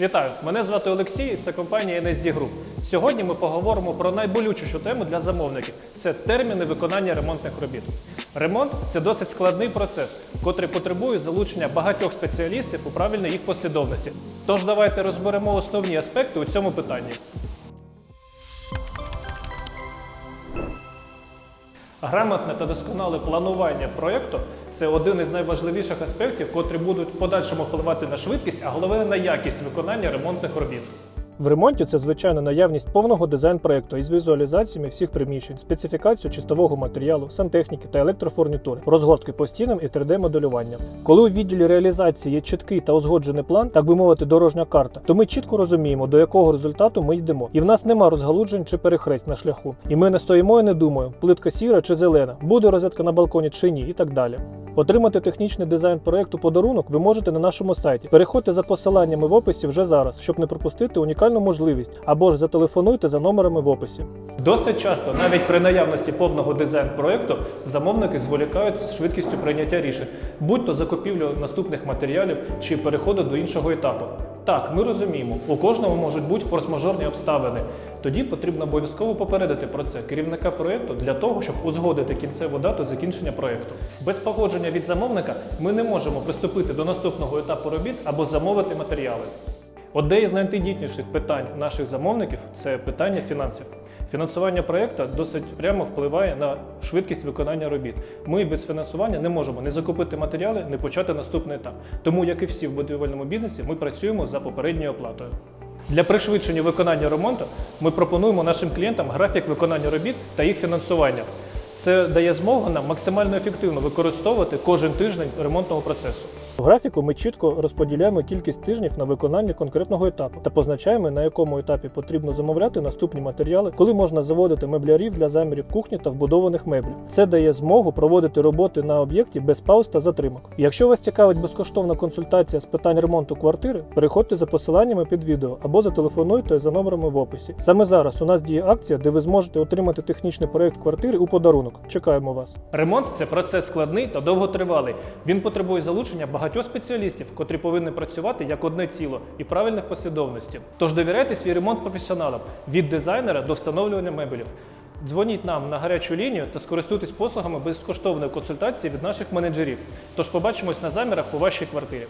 Вітаю! Мене звати Олексій, це компанія NSD Group. Сьогодні ми поговоримо про найболючішу тему для замовників це терміни виконання ремонтних робіт. Ремонт це досить складний процес, котрий потребує залучення багатьох спеціалістів у правильній їх послідовності. Тож давайте розберемо основні аспекти у цьому питанні. Грамотне та досконале планування проєкту це один із найважливіших аспектів, котрі будуть в подальшому впливати на швидкість, а головне на якість виконання ремонтних робіт. В ремонті це звичайно наявність повного дизайн-проєкту із візуалізаціями всіх приміщень, специфікацію чистового матеріалу, сантехніки та електрофурнітури, розгортки по стінам і 3D-моделювання. Коли у відділі реалізації є чіткий та узгоджений план, так би мовити, дорожня карта, то ми чітко розуміємо, до якого результату ми йдемо. І в нас нема розгалуджень чи перехресть на шляху. І ми не стоїмо і не думаємо, плитка сіра чи зелена, буде розетка на балконі чи ні, і так далі. Отримати технічний дизайн проекту подарунок ви можете на нашому сайті. Переходьте за посиланнями в описі вже зараз, щоб не пропустити унікальну можливість, або ж зателефонуйте за номерами в описі. Досить часто, навіть при наявності повного дизайн проекту, замовники зволікають з швидкістю прийняття рішень, будь то закупівлю наступних матеріалів чи переходу до іншого етапу. Так, ми розуміємо, у кожного можуть бути форс-мажорні обставини. Тоді потрібно обов'язково попередити про це керівника проєкту для того, щоб узгодити кінцеву дату закінчення проєкту. Без погодження від замовника ми не можемо приступити до наступного етапу робіт або замовити матеріали. Одне із найтендітніших питань наших замовників це питання фінансів. Фінансування проєкту досить прямо впливає на швидкість виконання робіт. Ми без фінансування не можемо не закупити матеріали, не почати наступний етап. Тому, як і всі в будівельному бізнесі, ми працюємо за попередньою оплатою. Для пришвидшення виконання ремонту ми пропонуємо нашим клієнтам графік виконання робіт та їх фінансування. Це дає змогу нам максимально ефективно використовувати кожен тиждень ремонтного процесу. В графіку ми чітко розподіляємо кількість тижнів на виконання конкретного етапу та позначаємо, на якому етапі потрібно замовляти наступні матеріали, коли можна заводити меблярів для замірів кухні та вбудованих меблів. Це дає змогу проводити роботи на об'єкті без пауз та затримок. Якщо вас цікавить безкоштовна консультація з питань ремонту квартири, переходьте за посиланнями під відео або зателефонуйте за номерами в описі. Саме зараз у нас діє акція, де ви зможете отримати технічний проект квартири у подарунок. Чекаємо вас. Ремонт це процес складний та довготривалий. Він потребує залучення багатьох спеціалістів, котрі повинні працювати як одне ціло і правильних послідовності. Тож довіряйте свій ремонт професіоналам від дизайнера до встановлювання мебелів. Дзвоніть нам на гарячу лінію та скористуйтесь послугами безкоштовної консультації від наших менеджерів. Тож побачимось на замірах у вашій квартирі.